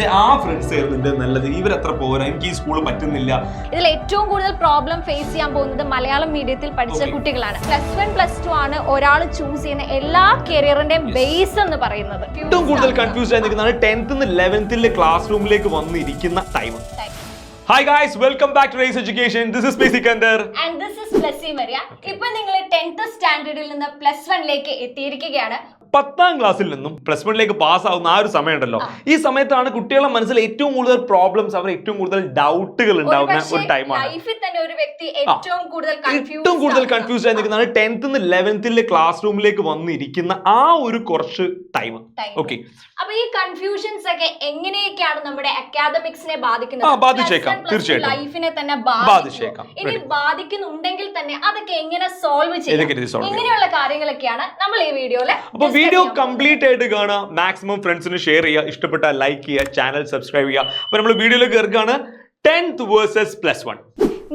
എന്റെ ആ ഫ്രണ്ട്സ് ആയിരുന്നു എന്റെ നല്ലത്. ഇവരത്ര പോരാ? എനിക്ക് ഈ സ്കൂൾ പറ്റുന്നില്ല. ഇതിൽ ഏറ്റവും കൂടുതൽ പ്രോബ്ലം ഫേസ് ചെയ്യാൻ പോകുന്നത് മലയാളം മീഡിയത്തിൽ പഠിച്ച കുട്ടികളാണ്. പ്ലസ് വൺ പ്ലസ് ടു ആണ് ഒരാൾ ചൂസ് ചെയ്യുന്ന എല്ലാ കരിയറിന്റെയും ബേസ് എന്ന് പറയുന്നത്. ഏറ്റവും കൂടുതൽ കൺഫ്യൂസ് ആയി നിൽക്കുന്നതാണ് ടെൻത്ത് ലെവൻത്തിന്റെ ക്ലാസ് റൂമിലേക്ക് വന്നിരിക്കുന്ന time hi guys welcome back to Race Education this is P Sikkandar and this is plus Maria ഇപ്പൊ നിങ്ങൾ ടെൻത്ത് സ്റ്റാൻഡേർഡിൽ നിന്ന് പ്ലസ് വണ്ണിലേക്ക് എത്തിയിരിക്കുകയാണ്. പത്താം ക്ലാസ്സിൽ നിന്നും പ്ലസ് വണ്ണിലേക്ക് പാസ് ആവുന്ന ആ ഒരു സമയമുണ്ടല്ലോ. ഈ സമയത്താണ് കുട്ടികളുടെ മനസ്സിൽ ഏറ്റവും കൂടുതൽ പ്രോബ്ലംസ് അവർ ഏറ്റവും കൂടുതൽ ഡൗട്ടുകൾ ഉണ്ടാവുന്ന ഒരു ടൈമാണ് ഏറ്റവും കൂടുതൽ കൺഫ്യൂസ് ആയി നിൽക്കുന്നതാണ് ടെൻത്ത് ലെവൻത്തിലെ ക്ലാസ് റൂമിലേക്ക് വന്നിരിക്കുന്ന ആ ഒരു കുറച്ച് ടൈം. ഓക്കെ അപ്പൊ ഈ കൺഫ്യൂഷൻസ് ഒക്കെ എങ്ങനെയൊക്കെയാണ് നമ്മുടെ അക്കാദമിക്സിനെ ബാധിക്കുന്നത്? ബാധിച്ചേക്കാം, തീർച്ചയായിട്ടും. ലൈഫിനെ തന്നെ ബാധിച്ചേക്കാം. ഇനി ബാധിക്കുന്നുണ്ടെങ്കിൽ തന്നെ അതൊക്കെ എങ്ങനെ സോൾവ് ചെയ്യാം? ഇങ്ങനെയുള്ള കാര്യങ്ങളൊക്കെയാണ് നമ്മൾ ഈ വീഡിയോയിൽ അപ്പൊ വീഡിയോ കംപ്ലീറ്റ് ആയിട്ട് കാണുക. മാക്സിമം ഫ്രണ്ട്സിന് ഷെയർ ചെയ്യുക. ഇഷ്ടപ്പെട്ട ലൈക്ക് ചെയ്യുക. ചാനൽ സബ്സ്ക്രൈബ് ചെയ്യുക. അപ്പൊ നമ്മൾ വീഡിയോയിലേക്ക് കയറുകയാണ്. Tenth versus plus one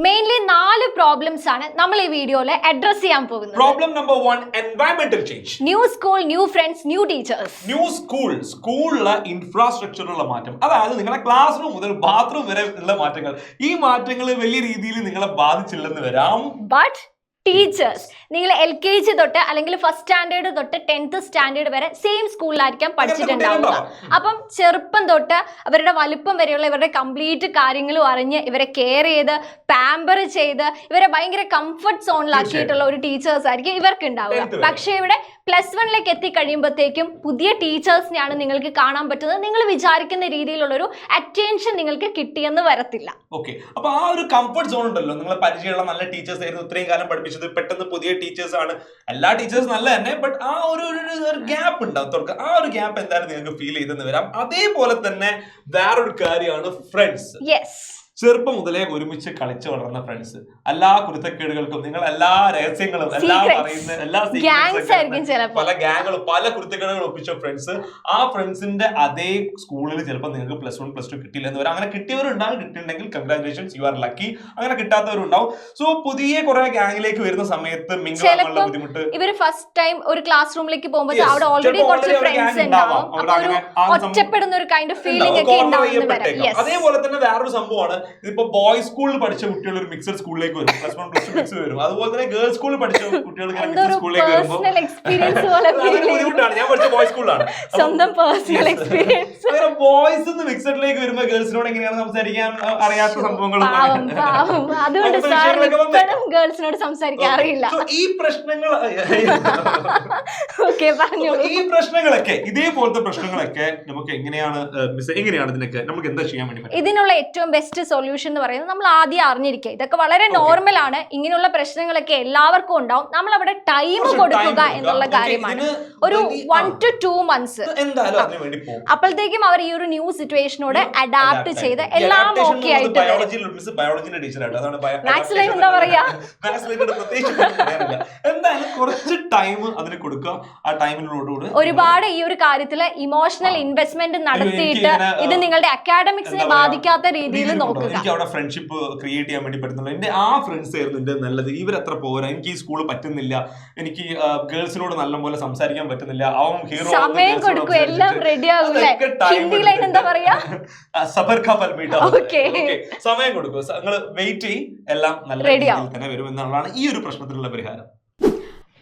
mainly നാല് പ്രോബ്ലംസ് ആണ് നമ്മൾ ഈ വീഡിയോയിൽ അഡ്രസ് ചെയ്യാൻ പോകുന്നത്. Problem number one environmental change new school new friends new teachers new school സ്കൂളിലെ ഇൻഫ്രാസ്ട്രക്ചറിലുള്ള മാറ്റം. അതായത് നിങ്ങളുടെ ക്ലാസ് റൂം മുതൽ ബാത്റൂം വരെ ഉള്ള മാറ്റങ്ങൾ. ഈ മാറ്റങ്ങൾ വലിയ രീതിയിൽ നിങ്ങളെ ബാധിച്ചില്ലെന്ന് വരാം. ബട്ട് ടീച്ചേഴ്സ് നിങ്ങൾ എൽ കെ ജി തൊട്ട് അല്ലെങ്കിൽ ഫസ്റ്റ് സ്റ്റാൻഡേർഡ് തൊട്ട് ടെൻത്ത് സ്റ്റാൻഡേർഡ് വരെ സെയിം സ്കൂളിലായിരിക്കാം പഠിച്ചിട്ടുണ്ടാവുക. അപ്പം ചെറുപ്പം തൊട്ട് അവരുടെ വലുപ്പം വരെയുള്ള ഇവരുടെ കംപ്ലീറ്റ് കാര്യങ്ങളും അറിഞ്ഞ് ഇവരെ കെയർ ചെയ്ത് പാമ്പർ ചെയ്ത് ഇവരെ ഭയങ്കര കംഫർട്ട് സോണിലാക്കിയിട്ടുള്ള ഒരു ടീച്ചേഴ്സ് ആയിരിക്കും ഇവർക്ക് ഉണ്ടാവുക. പക്ഷേ ഇവിടെ പ്ലസ് വണ്ണിലേക്ക് എത്തിക്കഴിയുമ്പോഴത്തേക്കും പുതിയ ടീച്ചേഴ്സിനെയാണ് നിങ്ങൾക്ക് കാണാൻ പറ്റുന്നത്. നിങ്ങൾ വിചാരിക്കുന്ന രീതിയിലുള്ള ഒരു അറ്റൻഷൻ നിങ്ങൾക്ക് കിട്ടിയെന്ന് വരത്തില്ല. ഓക്കെ അപ്പൊ ആ ഒരു കംഫർട്ട് സോൺ ഉണ്ടല്ലോ. നിങ്ങൾ പരിചയമുള്ള നല്ല ടീച്ചേഴ്സ് ആയിരുന്നു ഇത്രയും കാലം പഠിപ്പിച്ചത്. പെട്ടെന്ന് പുതിയ ടീച്ചേഴ്സ് ആണ്. എല്ലാ ടീച്ചേഴ്സ് നല്ല തന്നെ ബട്ട് ആ ഒരു ഒരു ഗ്യാപ്പ് ഉണ്ടാവും തുറക്ക ആ ഒരു ഗ്യാപ്പ് എന്തായാലും നിങ്ങൾക്ക് ഫീൽ ചെയ്തെന്ന് വരാം. അതേപോലെ തന്നെ വേറൊരു കാര്യമാണ് ഫ്രണ്ട്സ് യെസ് ചെറുപ്പം മുതലേ ഒരുമിച്ച് കളിച്ചു വളർന്ന ഫ്രണ്ട്സ് എല്ലാ കുരുത്തക്കേടുകൾക്കും നിങ്ങൾ എല്ലാ രഹസ്യങ്ങളും എല്ലാ. പറയുന്ന എല്ലാ. പല ഗാങ്ങുകളും പല കുരുത്തക്കേടുകളും ഒപ്പിച്ച ഫ്രണ്ട്സ് ആ ഫ്രണ്ട്സിന്റെ അതേ സ്കൂളിൽ ചിലപ്പോൾ നിങ്ങൾക്ക് പ്ലസ് വൺ പ്ലസ് ടു കിട്ടില്ല എന്ന് വരാം. അങ്ങനെ കിട്ടിയവരുണ്ടാവും കിട്ടിയിട്ടുണ്ടെങ്കിൽ കൺഗ്രാചുലേഷൻസ് യു ആർ ലക്കി അങ്ങനെ കിട്ടാത്തവരുണ്ടാവും. സോ പുതിയ കുറെ ഗാങ്ങിലേക്ക് വരുന്ന സമയത്ത് മിങ്കിളാനുള്ള ബുദ്ധിമുട്ട്. ഇവർ ഫസ്റ്റ് ടൈം ഒരു ക്ലാസ് റൂമിലേക്ക് പോകുമ്പോൾ. അവിടെ ഓൾറെഡി കുറച്ച് ഫ്രണ്ട്സ് ഉണ്ടാവാം. ഒറ്റപ്പെടുന്ന ഒരു കൈൻഡ് ഓഫ് ഫീലിംഗ് ഒക്കെ അതേപോലെ തന്നെ വേറൊരു സംഭവമാണ്. ഇതിപ്പോ ബോയ്സ് സ്കൂളിൽ പഠിച്ച കുട്ടികൾ ഒരു മിക്സഡ് സ്കൂളിലേക്ക് വരും. Plus one plus two mix വരും. അതുപോലെ തന്നെ ഗേൾസ് സ്കൂളിൽ പഠിച്ച കുട്ടികൾ മിക്സഡ് സ്കൂളിലേക്ക് വരുമ്പോൾ ബുദ്ധിമുട്ടാണ്. ഞാൻ പഠിച്ച ബോയ്സ് സ്കൂളിലാണ് സ്വന്തം പേഴ്സണൽ. എക്സ്പീരിയൻസ് ബോയ്സ് മിക്സഡിലേക്ക് വരുമ്പോ ഗേൾസിനോട് എങ്ങനെയാണ് സംസാരിക്കാൻ അറിയാത്ത സംഭവങ്ങളും ഗേൾസിനോട് സംസാരിക്കാൻ അറിയില്ല. ഈ പ്രശ്നങ്ങൾ ഈ പ്രശ്നങ്ങളൊക്കെ ഇതേപോലത്തെ പ്രശ്നങ്ങളൊക്കെ നമുക്ക് എങ്ങനെയാണ് എങ്ങനെയാണ് ഇതിനൊക്കെ നമുക്ക് എന്താ ചെയ്യാൻ വേണ്ടി ഇതിനുള്ള ഏറ്റവും ബെസ്റ്റ് സൊല്യൂഷൻ എന്ന് പറയുന്നത് നമ്മൾ ആദ്യം അറിഞ്ഞിരിക്കുക. ഇതൊക്കെ വളരെ നോർമൽ ആണ്. ഇങ്ങനെയുള്ള പ്രശ്നങ്ങളൊക്കെ എല്ലാവർക്കും ഉണ്ടാവും. നമ്മൾ അവിടെ ടൈം കൊടുക്കുക. എന്നുള്ള കാര്യമാണ്. ഒരു വൺ ടു ടു മന്ത്സ് അപ്പോഴത്തേക്കും അവർ ഈ ഒരു ന്യൂ സിറ്റുവേഷനോട് അഡാപ്റ്റ് ചെയ്ത് എല്ലാം ഓക്കെ ആയിട്ട് എന്താ പറയാ? എന്തായാലും കുറച്ച് ടൈം അതിന് കൊടുക്കുക. ആ ടൈമിനോടുകൂടി ഒരുപാട് ഈ ഒരു കാര്യത്തിൽ ഇമോഷണൽ ഇൻവെസ്റ്റ്മെന്റ് നടത്തിയിട്ട് ഇത് നിങ്ങളുടെ അക്കാഡമിക്സിനെ ബാധിക്കാത്ത രീതിയിൽ നോക്കുക. എനിക്ക് അവിടെ ഫ്രണ്ട്ഷിപ്പ് ക്രിയേറ്റ് ചെയ്യാൻ വേണ്ടി പറ്റുന്നുള്ളൂ. എന്റെ ആ ഫ്രണ്ട്സ് ആയിരുന്നു എന്റെ നല്ലത്. ഇവരത്ര പോരാ. എനിക്ക് ഈ സ്കൂൾ പറ്റുന്നില്ല. എനിക്ക് ഗേൾസിനോട് നല്ല പോലെ സംസാരിക്കാൻ പറ്റുന്നില്ല. അവൻ ഹീറോ സമയം കൊടുക്കും. എല്ലാം റെഡി ആകൂലേ ഹിന്ദിയിൽ അതിനെന്താ പറയാ? സബർ. സമയം കൊടുക്കും. നിങ്ങൾ വെയിറ്റ് ചെയ്യും എല്ലാം നല്ല രീതിയിൽ തന്നെ വരും എന്നുള്ളതാണ് ഈ ഒരു പ്രശ്നത്തിനുള്ള പരിഹാരം.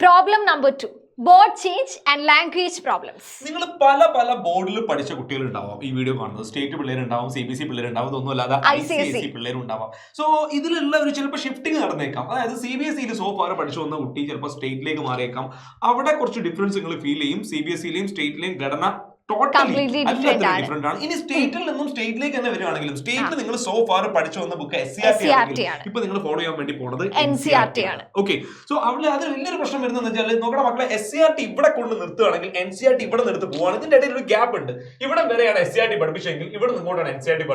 Problem number two board change and language problems നിങ്ങൾ പല പല ബോർഡിൽ പഠിച്ച കുട്ടികൾ ഉണ്ടാവാം ഈ വീഡിയോ കാണുന്നത്. സ്റ്റേറ്റ് പിള്ളേരുണ്ടാവും സി ബി സി പിള്ളേരുണ്ടാവും ഇതൊന്നുമല്ലാതെ ഐ സി എസ്. സി പിള്ളേരുണ്ടാവാം. സോ ഇതിലുള്ള ഒരു ചിലപ്പോൾ ഷിഫ്റ്റിംഗ് നടന്നേക്കാം. അതായത് സി ബി എസ് സിയിൽ സോ ഫാർ പഠിച്ചു വന്ന കുട്ടി ചിലപ്പോൾ സ്റ്റേറ്റിലേക്ക് മാറിയേക്കാം. അവിടെ കുറച്ച് ഡിഫറൻസ് നിങ്ങൾ ഫീൽ ചെയ്യും. സി ബി എസ് സിയിലെയും സ്റ്റേറ്റിലെയും ഘടന ആണ്. ഡിഫറെന്റ് ആണ്. ഇനി സ്റ്റേറ്റിൽ നിന്നും സ്റ്റേറ്റിലേക്ക് തന്നെ വരികയാണെങ്കിലും സ്റ്റേറ്റിൽ നിങ്ങൾ സോ ഫാർ പഠിച്ചു വന്ന book S C R T ആണ്. ഇപ്പൊ നിങ്ങൾ ഫോളോ ചെയ്യാൻ വേണ്ടി പോണത് NCRT ആണ്. ഓക്കെ സോ അവിടെ അത് വലിയൊരു പ്രശ്നം വരുന്നത് വെച്ചാൽ നോക്കണ മക്കളെ എസ് സി ആർ ടി ഇവിടെ കൊണ്ട് നിർത്തുകയാണെങ്കിൽ എൻ സി ആർ ടി ഇവിടെ നിർത്തി പോവാണ് ഇതിന്റെ ഇടയിൽ ഒരു ഗ്യാപ്പ് ഉണ്ട്. ഇവിടെ വരെയാണ് എസ് സി ആർ ടി പഠിപ്പിച്ചെങ്കിൽ ഇവിടെ നിങ്ങോട്ടാണ് എൻ സി ആർ ടി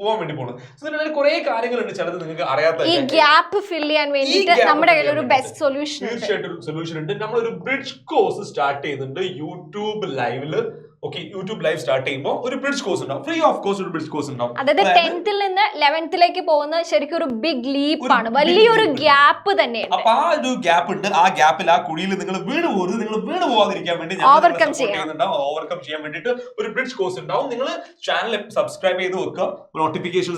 പോകാൻ വേണ്ടി പോകുന്നത് സോ ഇതിനിടയിൽ കുറെ കാര്യങ്ങളുണ്ട് ചിലത് നിങ്ങൾക്ക് അറിയാത്ത ഈ ഗ്യാപ്പ് ഫിൽ ചെയ്യാൻ വേണ്ടിയിട്ട് നമ്മുടെ കയ്യിൽ ഒരു ബെസ്റ്റ് സൊല്യൂഷൻ തീർച്ചയായിട്ടും സൊല്യൂഷൻ ഉണ്ട്. നമ്മൾ ഒരു ബ്രിഡ്ജ് കോഴ്സ് സ്റ്റാർട്ട് ചെയ്യുന്നുണ്ട് യൂട്യൂബ് ലൈവിൽ ഓക്കെ യൂട്യൂബ് ലൈവ് സ്റ്റാർട്ട് ചെയ്യുമ്പോൾ ഒരു ബ്രിഡ്ജ് കോഴ്സ് ഉണ്ടാവും. ഫ്രീ ഓഫ് കോഴ്സ് ഒരു ബ്രിഡ്ജ് കോഴ്സ് ഉണ്ടാവും. അതായത് ടെൻത്തിൽ നിന്ന് ലെവൻത്തിലേക്ക് പോകുന്ന ശരിക്കും ഒരു ബിഗ് ലീപ്പ് ആണ്. വലിയൊരു ഗ്യാപ്പ് തന്നെ അപ്പൊ ആ ഒരു ഗ്യാപ്പ് ഉണ്ട്. ആ ഗ്യാപ്പിൽ ആ കുഴിയിൽ നിങ്ങൾ വീണ് പോകരുത്. നിങ്ങൾ വീണ് പോകാതിരിക്കാൻ വേണ്ടി ഓവർകം. ചെയ്യുന്നുണ്ടാവും ഓവർകം ചെയ്യാൻ വേണ്ടിട്ട് ഒരു ബ്രിഡ്ജ് കോഴ്സ് ഉണ്ടാവും. നിങ്ങൾ ചാനൽ സബ്സ്ക്രൈബ് ചെയ്ത് വെക്കുക. നോട്ടിഫിക്കേഷൻ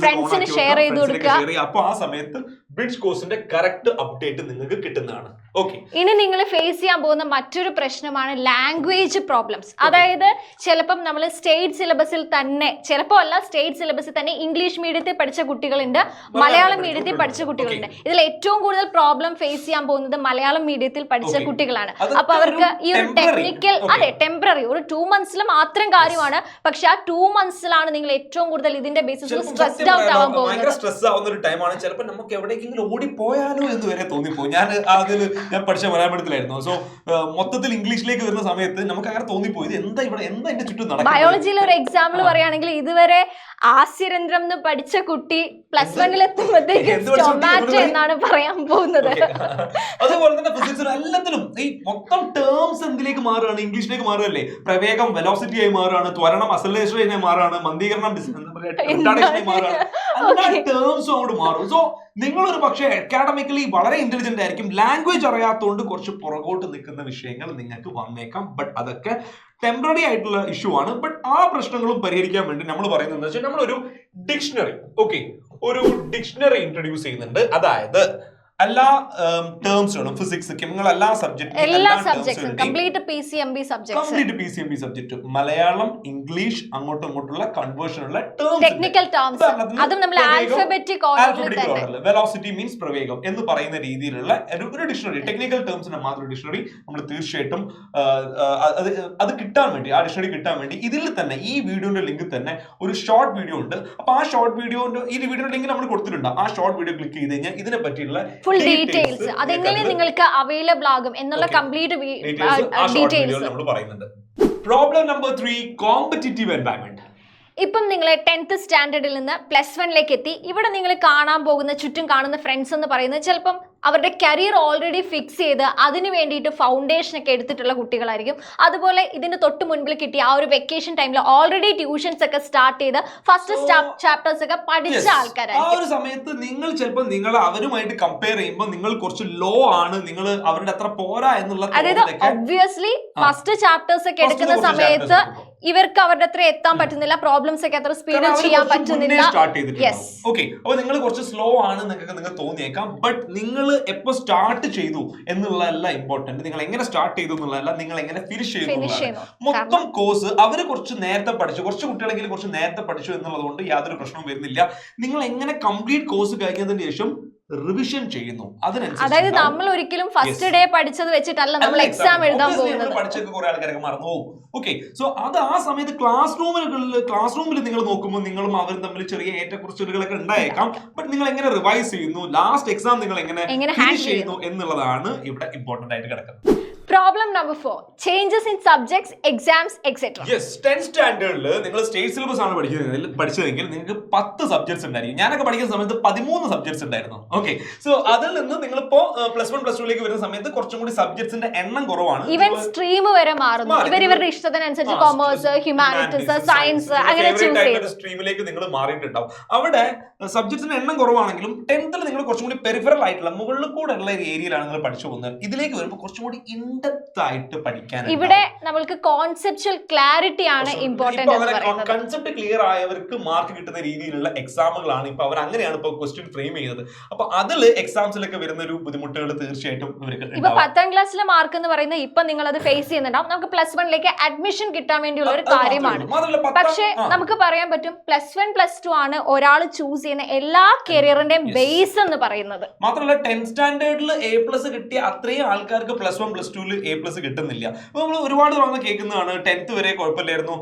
ഷെയർ ചെയ്ത് കൊടുക്കുക. അപ്പൊ ആ സമയത്ത് ബ്രിഡ്ജ് കോഴ്സിന്റെ കറക്റ്റ് അപ്ഡേറ്റ് നിങ്ങൾക്ക് കിട്ടുന്നതാണ്. ഓക്കെ ഇനി നിങ്ങൾ ഫേസ് ചെയ്യാൻ പോകുന്ന മറ്റൊരു പ്രശ്നമാണ് ലാംഗ്വേജ് പ്രോബ്ലംസ് അതായത് ചിലപ്പം നമ്മൾ സ്റ്റേറ്റ് സിലബസിൽ തന്നെ ചിലപ്പോൾ അല്ല സ്റ്റേറ്റ് സിലബസിൽ തന്നെ ഇംഗ്ലീഷ് മീഡിയത്തിൽ പഠിച്ച കുട്ടികളുണ്ട് മലയാളം മീഡിയത്തിൽ പഠിച്ച കുട്ടികളുണ്ട്. ഇതിൽ ഏറ്റവും കൂടുതൽ പ്രോബ്ലം ഫേസ് ചെയ്യാൻ പോകുന്നത് മലയാളം മീഡിയത്തിൽ പഠിച്ച കുട്ടികളാണ്. അപ്പൊ അവർക്ക് ഈ ഒരു ടെക്നിക്കൽ. അതെ ടെമ്പററി ഒരു ടു മന്ത്സിൽ മാത്രം കാര്യമാണ്. പക്ഷെ ആ ടു മന്ത്സിലാണ് നിങ്ങൾ ഏറ്റവും കൂടുതൽ ഇതിന്റെ ബേസിസിൽ സ്ട്രെസ്ഡ് ഔട്ട് ആവാൻ പോകുന്നത്. സ്ട്രെസ് ആവുന്ന ഒരു ടൈമാണ് ചിലപ്പോൾ നമുക്ക് എവിടേക്കെങ്കിലും ഓടിപ്പോയാലോ എന്ന് വരെ തോന്നിപ്പോയി ഞാൻ അതിൽ ഞാൻ പഠിച്ച മലയാളം പഠിത്തലായിരുന്നു സോ മൊത്തത്തിൽ ഇംഗ്ലീഷിലേക്ക് വരുന്ന സമയത്ത് നമുക്ക് അങ്ങനെ തോന്നിപ്പോയി. ഇത് എന്താ ഇവിടെ ബയോളജിയിൽ ഒരു എക്സാമ്പിൾ. പറയുകയാണെങ്കിൽ ഇതുവരെ ആസ്യരന്ധ്രം എന്ന് പഠിച്ച കുട്ടി പ്ലസ്? വണ്ണിൽ എത്തുമ്പോഴത്തേക്കും? ടൊമാറ്റോ എന്നാണ് പറയാൻ പോകുന്നത്. അതുപോലെ തന്നെ ഫിസിക്സ് എല്ലാത്തിലും ഈ മൊത്തം ടേംസ് എന്തിലേക്ക് മാറുകയാണ്? ഇംഗ്ലീഷിലേക്ക് മാറുകയല്ലേ? പ്രവേഗം വെലോസിറ്റി ആയി മാറുകയാണ് ത്വരണം അസലേഷൻ ആയി മാറുകയാണ് മന്ദീകരണം ആയി മാറുകയാണ്. എല്ലാ ടേംസും അങ്ങോട്ട് മാറും. സോ നിങ്ങളൊരു പക്ഷേ അക്കാഡമിക്കലി വളരെ ഇന്റലിജന്റ് ആയിരിക്കും. ലാംഗ്വേജ് അറിയാത്തതുകൊണ്ട് കുറച്ച് പുറകോട്ട് നിൽക്കുന്ന വിഷയങ്ങൾ നിങ്ങൾക്ക് വന്നേക്കാം. ബട്ട് അതൊക്കെ ടെമ്പററി ആയിട്ടുള്ള ഇഷ്യൂ ആണ്. ബട്ട് ആ പ്രശ്നങ്ങളും പരിഹരിക്കാൻ വേണ്ടി നമ്മൾ പറയുന്നത് എന്താ വെച്ചാൽ നമ്മളൊരു ഡിക്ഷണറി ഓക്കെ ഒരു ഡിക്ഷണറി ഇൻട്രൊഡ്യൂസ് ചെയ്യുന്നുണ്ട്. അതായത് എല്ലാ ടേംസുകളും ഫിസിക്സ് കെമിക്കൽ എല്ലാ സബ്ജക്റ്റും എല്ലാ subjects complete P C M B subjects complete P C M B subject Malayalam English അങ്ങോട്ടും ഇങ്ങോട്ടുള്ള കൺവേർഷൻ ഉള്ള ടേംസ് ടെക്നിക്കൽ ടേംസ് അതും നമ്മൾ ആൽഫബറ്റിക് ഓർഡറിൽ വെലോസിറ്റി മീൻസ് പ്രവേഗം എന്ന് പറയുന്ന രീതിയിലുള്ള ഒരു ഡിക്ഷണറി ടെക്നിക്കൽ ടേംസിന്റെ മാത്രം ഡിക്ഷണറി നമ്മൾ തീർച്ചയായിട്ടും അത് കിട്ടാൻ വേണ്ടി ആ ഡിക്ഷണറി കിട്ടാൻ വേണ്ടി ഇതിൽ തന്നെ ഈ വീഡിയോന്റെ ലിങ്ക് തന്നെ ഒരു ഷോർട്ട് വീഡിയോ ഉണ്ട്. അപ്പൊ ആ ഷോർട്ട് വീഡിയോന്റെ ഈ വീഡിയോയുടെ ലിങ്ക് നമ്മൾ കൊടുത്തിട്ടുണ്ട്. ആ ഷോർട്ട് വീഡിയോ ക്ലിക്ക് ചെയ്ത് കഴിഞ്ഞാൽ ഇതിനെ പറ്റിയുള്ള ഫുൾ ഡീറ്റെയിൽസ് അതെങ്ങനെ നിങ്ങൾക്ക് അവൈലബിൾ ആകും എന്നുള്ള കംപ്ലീറ്റ് ഡീറ്റെയിൽസ് നമ്മൾ പറയുന്നുണ്ട്. Problem number three competitive environment ഇപ്പം നിങ്ങൾ ടെൻത്ത് സ്റ്റാൻഡേർഡിൽ നിന്ന് പ്ലസ് വണ്ണിലേക്ക് എത്തി. ഇവിടെ നിങ്ങൾ കാണാൻ പോകുന്ന ചുറ്റും കാണുന്ന ഫ്രണ്ട്സ് എന്ന് പറയുന്നത് ചിലപ്പം അവരുടെ കരിയർ ഓൾറെഡി ഫിക്സ് ചെയ്ത് അതിന് വേണ്ടിയിട്ട് ഫൗണ്ടേഷൻ ഒക്കെ എടുത്തിട്ടുള്ള കുട്ടികളായിരിക്കും. അതുപോലെ ഇതിന് തൊട്ട് മുൻപിൽ കിട്ടിയ ആ ഒരു വെക്കേഷൻ ടൈമിൽ ഓൾറെഡി ട്യൂഷൻസ് ഒക്കെ സ്റ്റാർട്ട് ചെയ്ത് ഫസ്റ്റ് ചാപ്റ്റേഴ്സ് ഒക്കെ പഠിച്ച ആൾക്കാരായിരിക്കും. ആ ഒരു സമയത്ത് നിങ്ങൾ ചിലപ്പോൾ നിങ്ങൾ അവരുമായിട്ട് കമ്പയർ ചെയ്യുമ്പോൾ നിങ്ങൾ കുറച്ച് ലോ ആണ്. നിങ്ങൾ അവരുടെ അത്ര പോരാ എന്നുള്ള അതായത് ഒബ്വിയസ്ലി ഫസ്റ്റ് ചാപ്റ്റേഴ്സ് ഒക്കെ എടുക്കുന്ന സമയത്ത്. ഇവർക്ക് അവരുടെ അത്ര എത്താൻ പറ്റുന്നില്ല പ്രോബ്ലംസ് ഒക്കെ അത്ര സ്പീഡിൽ ചെയ്യാൻ പറ്റുന്നില്ല. ഓക്കെ അപ്പൊ നിങ്ങൾ കുറച്ച് സ്ലോ ആണ് നിങ്ങൾക്ക് നിങ്ങൾ തോന്നിയേക്കാം ബട്ട് നിങ്ങൾ എപ്പോ സ്റ്റാർട്ട് ചെയ്തു എന്നുള്ളതല്ല ഇമ്പോർട്ടന്റ് നിങ്ങൾ എങ്ങനെ സ്റ്റാർട്ട് ചെയ്തു എന്നുള്ളതല്ല നിങ്ങൾ എങ്ങനെ ഫിനിഷ് ചെയ്തു മൊത്തം കോഴ്സ് അവർ കുറച്ച് നേരത്തെ പഠിച്ചു. കുറച്ച് കുട്ടികളെങ്കിലും കുറച്ച് നേരത്തെ പഠിച്ചു എന്നുള്ളത് കൊണ്ട് യാതൊരു പ്രശ്നവും വരുന്നില്ല. നിങ്ങൾ എങ്ങനെ കംപ്ലീറ്റ് കോഴ്സ് കഴിഞ്ഞതിന് ശേഷം റിവിഷൻ ചെയ്യുന്നു. അതിനനുസരിച്ച് അതായത് നമ്മൾ ഒരിക്കലും ഫസ്റ്റ്. ഡേ പഠിച്ചത് വെച്ചിട്ടല്ല നമ്മൾ എക്സാം എഴുതാൻ പോകുന്നത്. പഠിച്ചൊക്കെ കുറെ ആൾക്കാരൊക്കെ മറന്നു പോകും. ഓക്കെ സോ അത് ആ സമയത്ത് ക്ലാസ് റൂമുകളിൽ ക്ലാസ് റൂമിൽ നിങ്ങൾ നോക്കുമ്പോൾ നിങ്ങളും അവരും തമ്മിൽ ചെറിയ ഏറ്റക്കുറച്ചിലുകളൊക്കെ ഉണ്ടായേക്കാം. ബട്ട് നിങ്ങൾ എങ്ങനെ റിവൈസ് ചെയ്യുന്നു? ലാസ്റ്റ് എക്സാം നിങ്ങൾ എങ്ങനെ ഫിനിഷ് ചെയ്യുന്നു എന്നുള്ളതാണ് ഇവിടെ ഇമ്പോർട്ടന്റ് ആയിട്ട് കിടക്കുന്നത്. Problem number four changes in subjects exams etcetera yes tenth സ്റ്റാൻഡേർഡിൽ നിങ്ങൾ സ്റ്റേറ്റ് സിലബസ് ആണ് പഠിക്കുന്നത്. പഠിച്ചതെങ്കിൽ നിങ്ങൾക്ക് പത്ത് സബ്ജക്ട്സ് ഉണ്ടായിരിക്കും. ഞാനൊക്കെ പഠിക്കുന്ന സമയത്ത് പതിമൂന്ന് സബ്ജക്ട്സ് ഉണ്ടായിരുന്നു. ഓക്കെ സോ അതിൽ നിന്ന് നിങ്ങൾ ഇപ്പോ പ്ലസ് വൺ പ്ലസ് ടുവിലേക്ക് വരുന്ന സമയത്ത് കുറച്ചും കൂടി സബ്ജക്ട്സിന്റെ എണ്ണം കുറവാണ്. ഇവൻ സ്ട്രീം വരെ മാറുന്നു. മാറി. ഇവർ ഇവരുടെ ഇഷ്ടത്തിനനുസരിച്ച് കൊമേഴ്സ് ഹ്യൂമാനിറ്റീസ് സയൻസ് അങ്ങനെ ചൂസ് ചെയ്തു. സ്ട്രീമിലേക്ക് നിങ്ങൾ മാറിയിട്ടുണ്ടാവും. അവിടെ സബ്ജക്ട്സിന്റെ എണ്ണം കുറവാണെങ്കിലും ടെൻത്തിൽ നിങ്ങൾ കുറച്ചും കൂടി പെരിഫറൽ ആയിട്ടുള്ള മുകളിൽ കൂടെ ഉള്ള ഏരിയയിലാണ് നിങ്ങൾ പഠിച്ചു പോകുന്നത്. ഇതിലേക്ക് വരുമ്പോൾ കുറച്ചും കൂടി ഇൻഡെപ്ത് ആയിട്ട് പഠിക്കാൻ ഇവിടെ നമ്മൾക്ക് കോൺസെപ്ച്വൽ ക്ലാരിറ്റി ആണ് ഇമ്പോർട്ടന്റ് കൺസെപ്റ്റ് ക്ലിയർ ആയവർക്ക് മാർക്ക് കിട്ടുന്ന രീതിയിലുള്ള എക്സാമുകളാണ് ഇപ്പൊ അവർ അങ്ങനെയാണ് ഇപ്പൊ ക്വസ്റ്റ്യൻ ഫ്രെയിം ചെയ്യുന്നത്. അപ്പൊ അതിൽ എക്സാംസിലൊക്കെ വരുന്ന ഒരു ബുദ്ധിമുട്ടുകൾ തീർച്ചയായിട്ടും ഇവർക്ക് ഇപ്പൊ. പത്താം ക്ലാസ്സിലെ മാർക്ക് എന്ന് പറയുന്നത് ഇപ്പൊ നിങ്ങൾ അത് ഫേസ് ചെയ്യുന്നുണ്ടാവും. നമുക്ക് പ്ലസ് വണ്ണിലേക്ക് അഡ്മിഷൻ കിട്ടാൻ വേണ്ടിയുള്ള ഒരു കാര്യമാണ്. പക്ഷെ. നമുക്ക് പറയാൻ പറ്റും പ്ലസ് വൺ പ്ലസ് ടു ആണ് ഒരാൾ ചൂസ് ചെയ്യുന്ന എല്ലാ കരിയറിന്റെയും ബേസ് എന്ന് പറയുന്നത്. മാത്രമല്ല ടെൻത്ത് സ്റ്റാൻഡേർഡിൽ എ പ്ലസ് കിട്ടിയ അത്രയും ആൾക്കാർക്ക് പ്ലസ് വൺ പ്ലസ് ടുവിൽ എ പ്ലസ് കിട്ടുന്നില്ല. അപ്പൊ നമ്മൾ ഒരുപാട് തവണ കേൾക്കുന്നതാണ് ടെൻത്ത് വരെ കുഴപ്പമില്ലായിരുന്നു.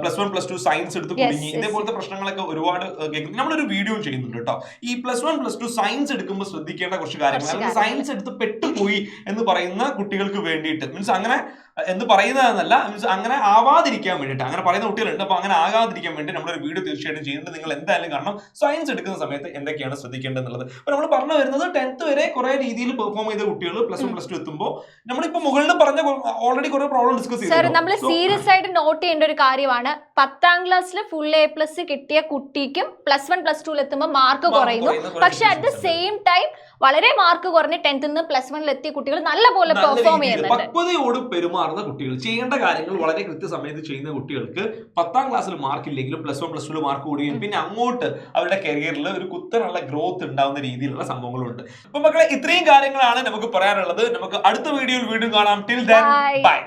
Plus one plus two science എടുത്ത് കുടുങ്ങി. ഇതേപോലത്തെ പ്രശ്നങ്ങളൊക്കെ ഒരുപാട് കേൾക്കുന്നു. നമ്മളൊരു വീഡിയോ ചെയ്യുന്നുണ്ട് കേട്ടോ. ഈ plus one plus two science എടുക്കുമ്പോൾ ശ്രദ്ധിക്കേണ്ട കുറച്ച് കാര്യങ്ങൾ സയൻസ് എടുത്ത് പെട്ടുപോയി എന്ന് പറയുന്ന കുട്ടികൾക്ക് വേണ്ടിയിട്ട്. മീൻസ് അങ്ങനെ എന്ന് പറയുന്നതെന്നല്ല മീൻസ് അങ്ങനെ ആവാതിരിക്കാൻ വേണ്ടിയിട്ട് അങ്ങനെ പറയുന്ന കുട്ടികളുണ്ട് അപ്പൊ അങ്ങനെ ആകാതിരിക്കാൻ വേണ്ടി നമ്മളൊരു വീഡിയോ തീർച്ചയായിട്ടും ചെയ്യുന്നുണ്ട്. നിങ്ങൾ എന്തായാലും കാരണം സയൻസ് എടുക്കുന്ന സമയത്ത് എന്തൊക്കെയാണ് ശ്രദ്ധിക്കേണ്ടത് എന്നുള്ളത് അപ്പൊ നമ്മൾ പറഞ്ഞു വരുന്നത് ടെൻത്ത് വരെ കുറെ രീതിയിൽ പെർഫോം ചെയ്ത കുട്ടികൾ പ്ലസ് വൺ പ്ലസ് ടു എത്തുമ്പോൾ നമ്മളിപ്പോ മുകളിൽ പറഞ്ഞ ഓൾറെഡി കുറെ പ്രോബ്ലം ഡിസ്കസ് ചെയ്തു നമ്മൾ സീരിയസ് ആയിട്ട് നോട്ട് ചെയ്യേണ്ട ഒരു കാര്യമാണ്. പത്താം ക്ലാസ്സിൽ ഫുൾ എ പ്ലസ് കിട്ടിയ കുട്ടിക്കും പ്ലസ് വൺ പ്ലസ് ടുവിൽ എത്തുമ്പോൾ മാർക്ക് കുറയുന്നു. പക്ഷെ അറ്റ് ദ സെയിം ടൈം വളരെ മാർക്ക് കുറഞ്ഞ് ടെൻത്തിൽ നിന്ന് പ്ലസ് വണ്ണിൽ എത്തിയ കുട്ടികൾ നല്ല പോലെ പെർഫോം ചെയ്യുന്നുണ്ട്. പക്വതയോട് പെരുമാറുന്ന കുട്ടികൾ ചെയ്യേണ്ട കാര്യങ്ങൾ വളരെ കൃത്യസമയത്ത് ചെയ്യുന്ന കുട്ടികൾക്ക് പത്താം ക്ലാസ്സിൽ മാർക്ക് ഇല്ലെങ്കിലും plus one plus two mark കൂടുകയും പിന്നെ അങ്ങോട്ട് അവരുടെ കരിയറിൽ ഒരു കുത്തനുള്ള ഗ്രോത്ത് ഉണ്ടാവുന്ന രീതിയിലുള്ള സംഭവങ്ങളുണ്ട്. അപ്പൊ മക്കളെ ഇത്രയും കാര്യങ്ങളാണ് നമുക്ക് പറയാനുള്ളത്. നമുക്ക് അടുത്ത വീഡിയോയിൽ വീണ്ടും കാണാം. Till then Bye. ബൈ